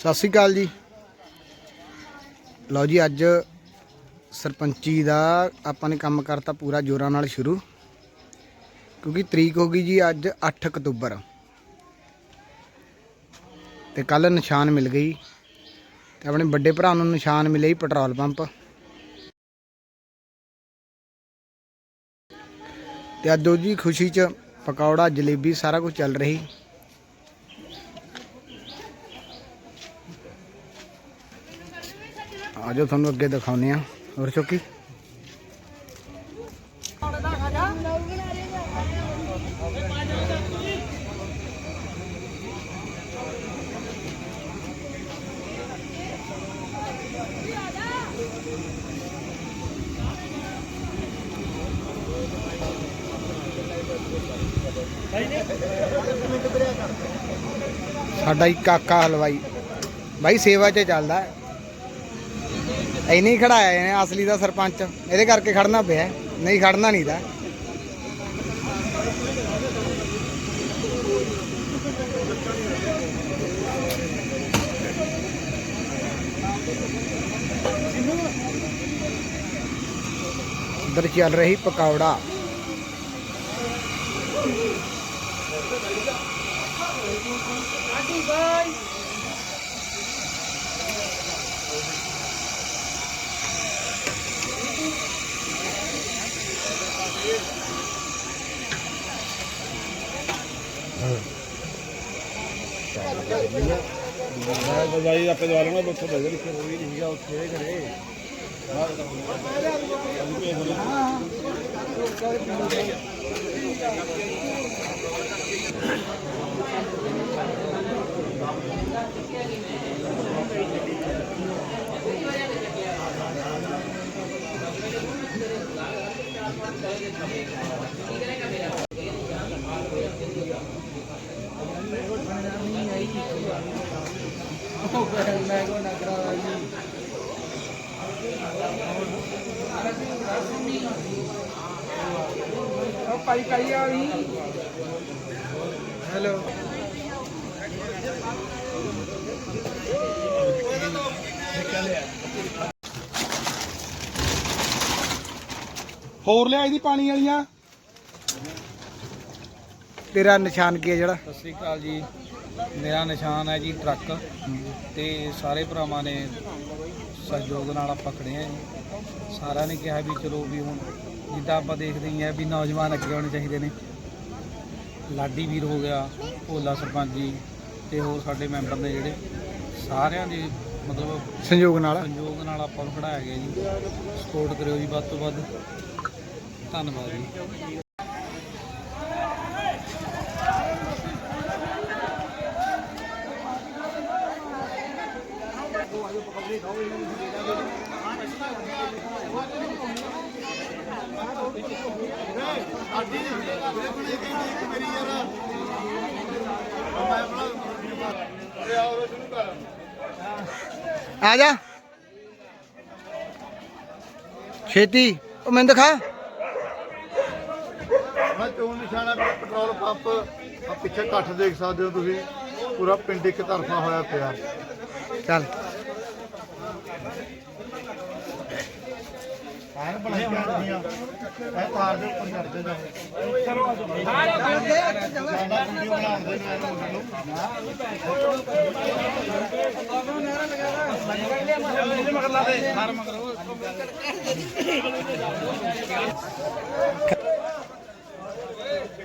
ਸਤਿ ਸ੍ਰੀ ਅਕਾਲ ਜੀ। ਲਓ ਜੀ, ਅੱਜ ਸਰਪੰਚੀ ਦਾ ਆਪਾਂ ਨੇ ਕੰਮ ਕਰਤਾ ਪੂਰਾ ਜੋਰਾਂ ਨਾਲ ਸ਼ੁਰੂ। ਕਿਉਂਕਿ ਤਰੀਕ ਹੋ ਗਈ ਜੀ ਅੱਜ 8 ਅਕਤੂਬਰ। ਤੇ ਕੱਲ ਨਿਸ਼ਾਨ ਮਿਲ ਗਈ। ਤੇ ਆਪਣੇ ਵੱਡੇ ਭਰਾ ਨੂੰ ਨਿਸ਼ਾਨ ਮਿਲੇ ਜੀ ਪੈਟਰੋਲ ਪੰਪ। ਤੇ ਅੱਜ ਉਹ ਉਹਦੀ ਖੁਸ਼ੀ 'ਚ ਪਕੌੜਾ, ਜਲੇਬੀ ਸਾਰਾ ਕੁਝ ਚੱਲ ਰਹੀ ਆਜੋ ਤੁਹਾਨੂੰ ਅੱਗੇ ਦਿਖਾਉਂਦੇ ਆ ਹੋਰ ਚੁੱਕੀ? ਸਾਡਾ ਹੀ ਕਾਕਾ ਹਲਵਾਈ। ਬਾਈ ਸੇਵਾ 'ਚ ਚੱਲਦਾ। ਐ ਨਹੀਂ ਖੜਾਇਆ ਇਹਨੇ, ਅਸਲੀ ਦਾ ਸਰਪੰਚ। ਇਹਦੇ ਕਰਕੇ ਖੜਨਾ ਪਿਆ। ਨਹੀਂ ਖੜਨਾ ਨਹੀਂ ਤਾਂ। ਉਧਰ ਚੱਲ ਰਹੀ ਪਕੌੜਾ। ਬਾਈ। ਆਪੇ ਦਵਾ ਲੈਣਾ ਬੱਚਾ ਦੇ ਦੇ ਲਿਖੇ ਨਹੀਂ ਗਿਆ ਉੱਥੇ ਘਰੇ ਪਾਈ ਕਾਈ ਆ ਵੀ ਹੈਲੋ। ਹੋਰ ਲਿਆ ਇਹਦੀ ਪਾਣੀ ਵਾਲੀਆਂ? ਤੇਰਾ ਨਿਸ਼ਾਨ ਕੀ ਹੈ ਜਿਹੜਾ? ਸਤਿ ਸ੍ਰੀ ਅਕਾਲ ਜੀ। ਮੇਰਾ ਨਿਸ਼ਾਨ ਹੈ ਜੀ ਟਰੱਕ। ਤੇ ਸਾਰੇ ਭਰਾਵਾਂ ਨੇ ਸਹਿਯੋਗ ਨਾਲ ਆਪਾਂ ਖੜੇ ਹਾਂ ਜੀ। ਸਾਰਿਆਂ ਨੇ ਕਿਹਾ ਵੀ ਚਲੋ ਵੀ ਹੁਣ ਜਿੱਦਾਂ ਆਪਾਂ ਦੇਖਦੇ ਹੀ ਆ ਵੀ ਨੌਜਵਾਨ ਅੱਗੇ ਆਉਣੇ ਚਾਹੀਦੇ ਨੇ। ਲਾਡੀ ਵੀਰ ਹੋ ਗਿਆ ਭੋਲਾ ਸਰਪੰਚ ਜੀ ਤੇ ਹੋਰ ਸਾਡੇ ਮੈਂਬਰ ਨੇ ਜਿਹੜੇ ਸਾਰਿਆਂ ਦੇ ਮਤਲਬ ਸੰਯੋਗ ਨਾਲ। ਸੰਯੋਗ ਨਾਲ ਆਪਾਂ ਨੂੰ ਖੜਾਇਆ ਗਿਆ ਜੀ। ਸਪੋਰਟ ਕਰਿਓ ਜੀ ਵੱਧ ਤੋਂ ਵੱਧ। ਧੰਨਵਾਦ ਜੀ। ਆ ਜਾ। ਛੇਤੀ। ਉਹ ਮੈਨੂੰ ਦਿਖਾ। ਮੈਂ ਚੋਣ ਨਿਸ਼ਾਨਾ ਪੈਟਰੋਲ ਪੰਪ ਆ ਪਿੱਛੇ ਇਕੱਠ ਦੇਖ ਸਕਦੇ ਹੋ ਤੁਸੀਂ। ਪੂਰਾ ਪਿੰਡ ਇੱਕ ਤਰਫਾ ਹੋਇਆ ਪਿਆ। ਚੱਲ। ਐਨ ਬਣਾਈ ਜਾਂਦੀਆਂ ਇਹ ਤਾਰ ਦੇ ਉੱਪਰ ਕਰਦੇ ਜਾਓ ਚਲੋ ਆਜੋ ਸਾਡਾ ਵੀਡੀਓ ਬਣਾਉਂਦੇ ਨੇ ਇਹਨੂੰ ਮੁੰਡੇ ਨੂੰ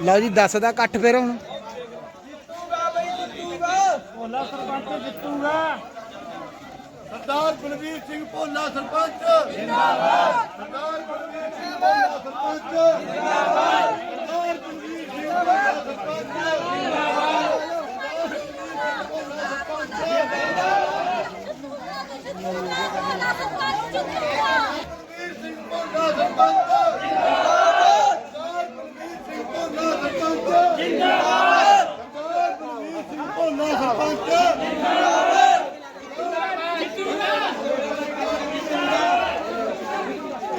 ਲਓ ਜੀ ਦੱਸ ਦਾ ਇਕੱਠ ਫਿਰ ਹੁਣ। ਸਰਦਾਰ ਬਲਵੀਰ ਸਿੰਘ ਭੋਲਾ ਸਰਪੰਚ। ਜਿੰਦਾਬਾਦ। ਸਰਦਾਰ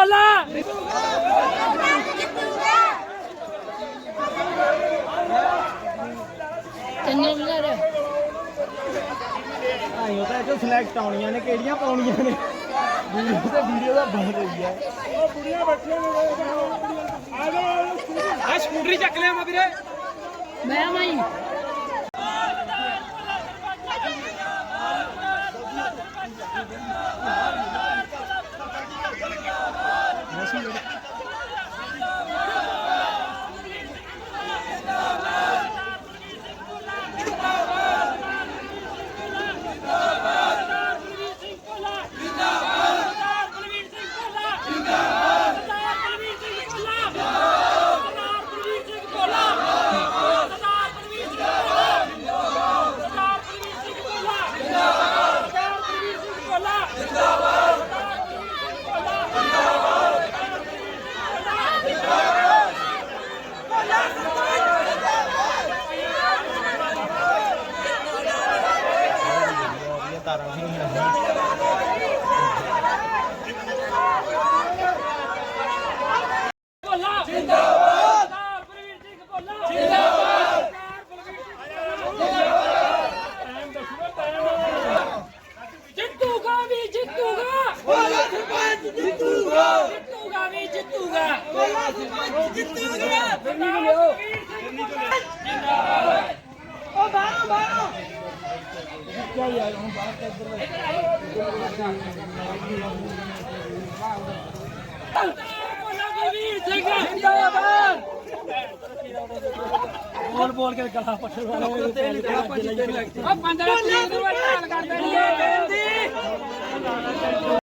ਬੋਲਾ। ਚੰਗੇ ਸਿਲੈਕਟ ਆਉਣੀਆਂ ਨੇ ਕਿਹੜੀਆਂ ਪਾਉਣੀਆਂ ਨੇ? ਵੀਡੀਓ ਤੇ ਵੀਡੀਓ ਦਾ ਬਣ ਰਹੀ ਹੈ। ਉਹ ਕੁੜੀਆਂ ਬੈਠੀਆਂ ਨੇ ਆ ਜਾ ਆ ਸਕੂਟਰੀ। ਚੱਕ ਲਿਆ ਮੈਂ ਵੀਰੇ। ਮੈਂ ਮਾਈ ਬੋਲ ਬੋਲ ਕੇ ਗਲਾ ਪੱਟਣ ਵਾਲੇ ਤੇਰੀ ਗਲਾ ਪੱਟ ਜਿਹੜੀ ਲੱਗਦੀ ਆ ਪੰਜ ਵਾਲਾ ਤੇਰੀ ਗਲਾ ਕਰਦਾ ਨਹੀਂ